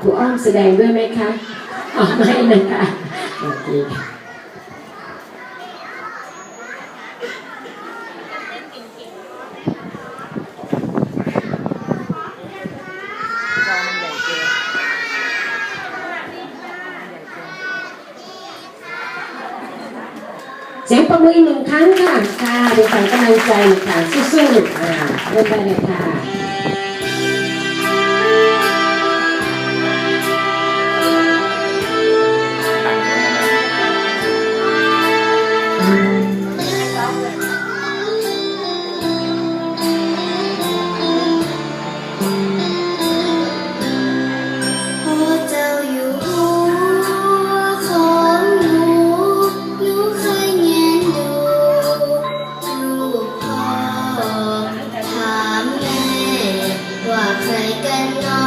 ครูอ้อมแสดงด้วยไหมคะอ๋อไม่นะคะโอเคเสียงประมืออีกหนึ่งครั้งค่ะ ค่ะเป็นขวัญกำลังใจค่ะสู้ๆอ่าเริ่มได้เลยค่ะ ใครกันหนอ